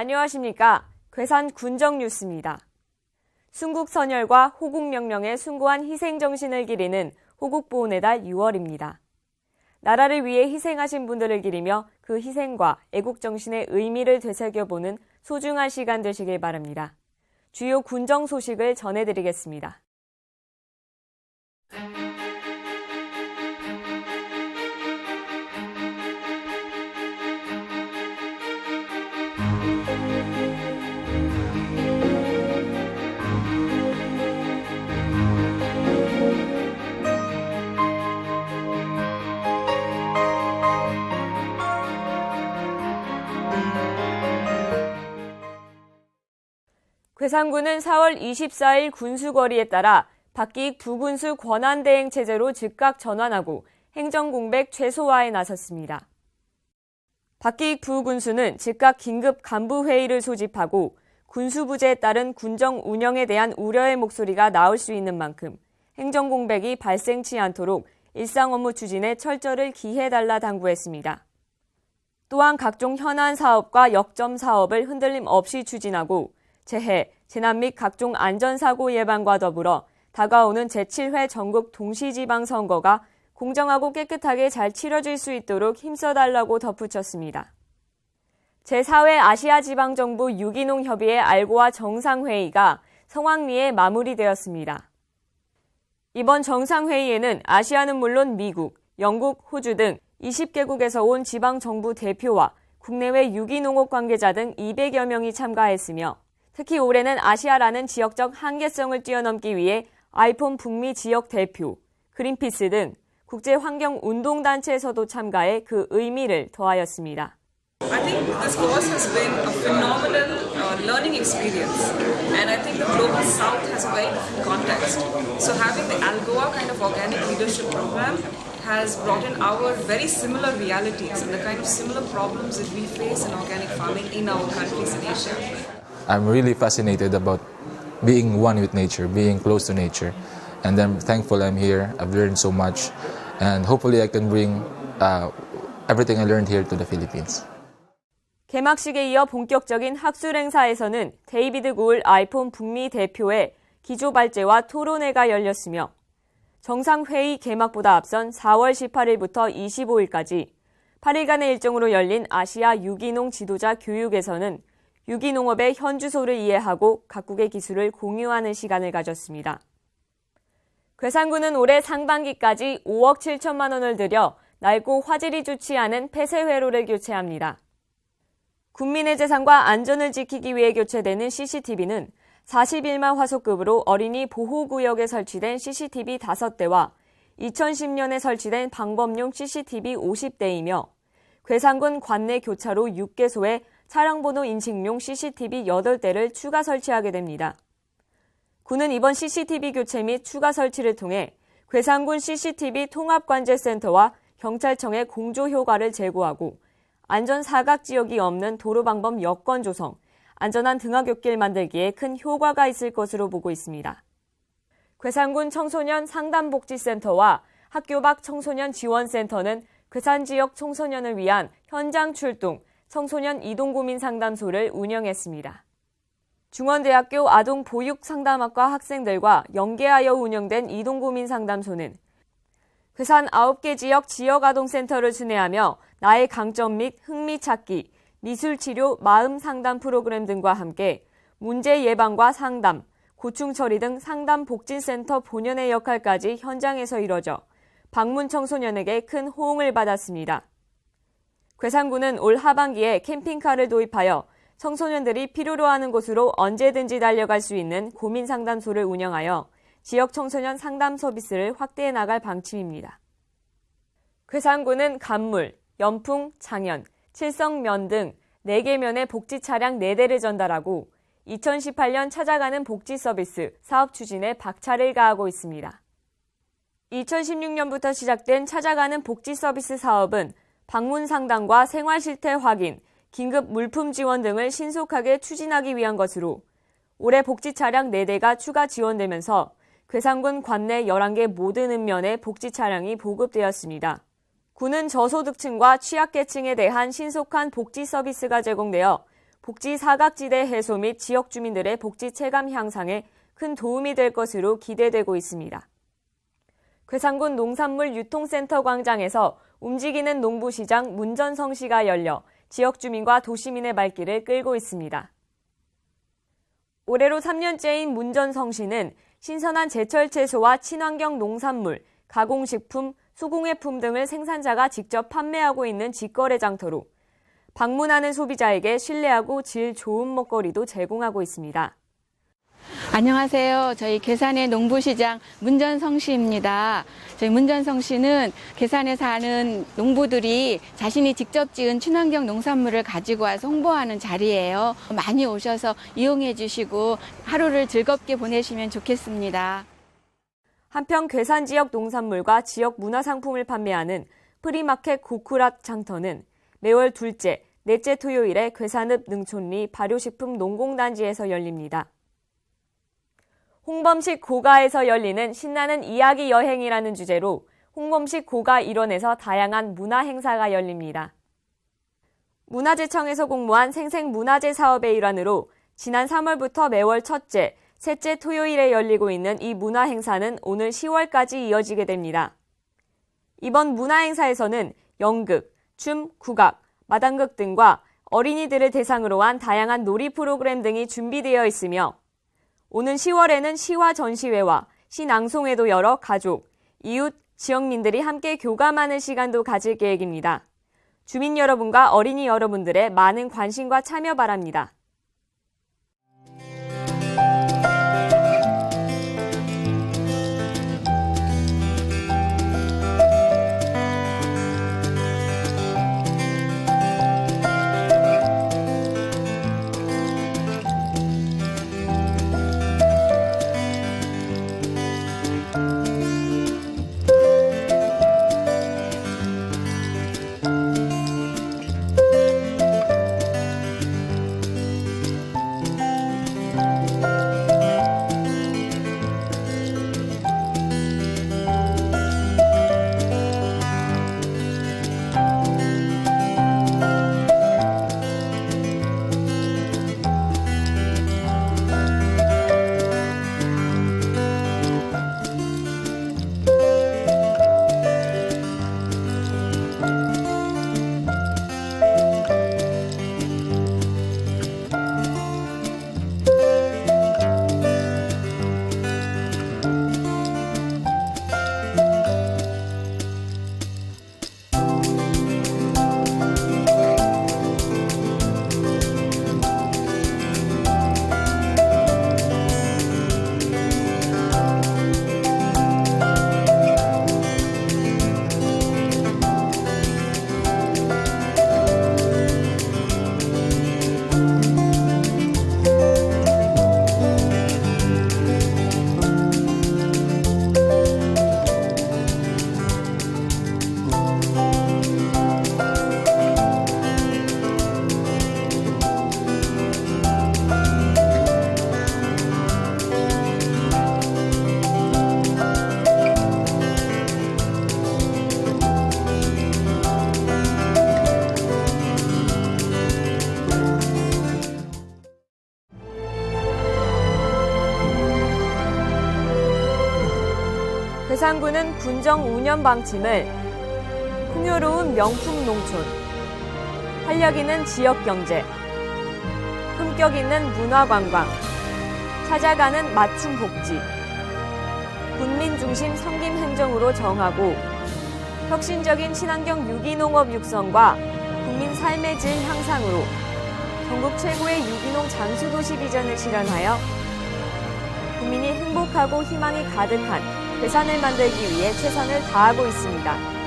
안녕하십니까. 괴산 군정 뉴스입니다. 순국 선열과 호국 명령에 숭고한 희생 정신을 기리는 호국 보훈의 달 6월입니다. 나라를 위해 희생하신 분들을 기리며 그 희생과 애국 정신의 의미를 되새겨보는 소중한 시간 되시길 바랍니다. 주요 군정 소식을 전해드리겠습니다. 괴산군은 4월 24일 군수거리에 따라 박기익 부군수 권한대행 체제로 즉각 전환하고 행정공백 최소화에 나섰습니다. 박기익 부군수는 즉각 긴급 간부회의를 소집하고 군수부제에 따른 군정 운영에 대한 우려의 목소리가 나올 수 있는 만큼 행정공백이 발생치 않도록 일상 업무 추진에 철저를 기해달라 당부했습니다. 또한 각종 현안 사업과 역점 사업을 흔들림 없이 추진하고 재해, 재난 및 각종 안전사고 예방과 더불어 다가오는 제7회 전국 동시지방선거가 공정하고 깨끗하게 잘 치러질 수 있도록 힘써달라고 덧붙였습니다. 제4회 아시아지방정부 유기농 협의회 알고와 정상회의가 성황리에 마무리되었습니다. 이번 정상회의에는 아시아는 물론 미국, 영국, 호주 등 20개국에서 온 지방정부 대표와 국내외 유기농업 관계자 등 200여 명이 참가했으며 특히 올해는 아시아라는 지역적 한계성을 뛰어넘기 위해 아이폰 북미 지역 대표, 그린피스 등 국제 환경 운동 단체에서도 참가해 그 의미를 더하였습니다. I think this course has been a phenomenal uh, learning experience, and I think the global south has a very different context. So having the Algoa kind of organic leadership program has brought in our very similar realities and the kind of similar problems that we face in organic farming in our countries in Asia. I'm really fascinated about being one with nature, being close to nature. And I'm thankful I'm here. I've learned so much. And hopefully I can bring uh, everything I learned here to the Philippines. 개막식에 이어 본격적인 학술 행사에서는 데이비드 구울 아이폰 북미 대표의 기조 발제와 토론회가 열렸으며 정상회의 개막보다 앞선 4월 18일부터 25일까지 8일간의 일정으로 열린 아시아 유기농 지도자 교육에서는 유기농업의 현주소를 이해하고 각국의 기술을 공유하는 시간을 가졌습니다. 괴산군은 올해 상반기까지 5억 7천만 원을 들여 낡고 화질이 좋지 않은 폐쇄회로를 교체합니다. 국민의 재산과 안전을 지키기 위해 교체되는 CCTV는 41만 화소급으로 어린이 보호구역에 설치된 CCTV 5대와 2010년에 설치된 방범용 CCTV 50대이며 괴산군 관내 교차로 6개소에 차량 번호 인식용 CCTV 8대를 추가 설치하게 됩니다. 군은 이번 CCTV 교체 및 추가 설치를 통해 괴산군 CCTV 통합관제센터와 경찰청의 공조 효과를 제고하고 안전 사각 지역이 없는 도로방범 여건 조성, 안전한 등하굣길 만들기에 큰 효과가 있을 것으로 보고 있습니다. 괴산군 청소년 상담복지센터와 학교 밖 청소년 지원센터는 괴산 지역 청소년을 위한 현장 출동, 청소년 이동고민 상담소를 운영했습니다. 중원대학교 아동보육상담학과 학생들과 연계하여 운영된 이동고민 상담소는 괴산 9개 지역 지역아동센터를 순회하며 나의 강점 및 흥미 찾기, 미술치료, 마음 상담 프로그램 등과 함께 문제 예방과 상담, 고충 처리 등 상담 복진센터 본연의 역할까지 현장에서 이뤄져 방문 청소년에게 큰 호응을 받았습니다. 괴산군은 올 하반기에 캠핑카를 도입하여 청소년들이 필요로 하는 곳으로 언제든지 달려갈 수 있는 고민 상담소를 운영하여 지역 청소년 상담 서비스를 확대해 나갈 방침입니다. 괴산군은 간물, 연풍, 장현, 칠성면 등 4개 면의 복지 차량 4대를 전달하고 2018년 찾아가는 복지 서비스 사업 추진에 박차를 가하고 있습니다. 2016년부터 시작된 찾아가는 복지 서비스 사업은 방문 상담과 생활 실태 확인, 긴급 물품 지원 등을 신속하게 추진하기 위한 것으로 올해 복지 차량 4대가 추가 지원되면서 괴산군 관내 11개 모든 읍면에 복지 차량이 보급되었습니다. 군은 저소득층과 취약계층에 대한 신속한 복지 서비스가 제공되어 복지 사각지대 해소 및 지역 주민들의 복지 체감 향상에 큰 도움이 될 것으로 기대되고 있습니다. 괴산군 농산물 유통센터 광장에서 움직이는 농부시장 문전성시가 열려 지역 주민과 도시민의 발길을 끌고 있습니다. 올해로 3년째인 문전성시는 신선한 제철 채소와 친환경 농산물, 가공식품, 수공예품 등을 생산자가 직접 판매하고 있는 직거래 장터로 방문하는 소비자에게 신뢰하고 질 좋은 먹거리도 제공하고 있습니다. 안녕하세요. 저희 계산의 농부시장 문전성시입니다. 저희 문전성시는 계산에 사는 농부들이 자신이 직접 지은 친환경 농산물을 가지고 와서 홍보하는 자리예요. 많이 오셔서 이용해 주시고 하루를 즐겁게 보내시면 좋겠습니다. 한편 괴산 지역 농산물과 지역 문화 상품을 판매하는 프리마켓 고쿠랏 장터는 매월 둘째, 넷째 토요일에 괴산읍 능촌리 발효식품 농공단지에서 열립니다. 홍범식 고가에서 열리는 신나는 이야기 여행이라는 주제로 홍범식 고가 일원에서 다양한 문화 행사가 열립니다. 문화재청에서 공모한 생생문화재 사업의 일환으로 지난 3월부터 매월 첫째, 셋째 토요일에 열리고 있는 이 문화 행사는 오늘 10월까지 이어지게 됩니다. 이번 문화 행사에서는 연극, 춤, 국악, 마당극 등과 어린이들을 대상으로 한 다양한 놀이 프로그램 등이 준비되어 있으며 오는 10월에는 시와 전시회와 시낭송회도 열어 가족, 이웃, 지역민들이 함께 교감하는 시간도 가질 계획입니다. 주민 여러분과 어린이 여러분들의 많은 관심과 참여 바랍니다. 괴산군은 군정 5년 방침을 풍요로운 명품 농촌, 활력 있는 지역 경제, 품격 있는 문화 관광, 찾아가는 맞춤 복지, 국민 중심 성김 행정으로 정하고 혁신적인 친환경 유기농업 육성과 국민 삶의 질 향상으로 전국 최고의 유기농 장수도시 비전을 실현하여 국민이 행복하고 희망이 가득한 괴산을 만들기 위해 최선을 다하고 있습니다.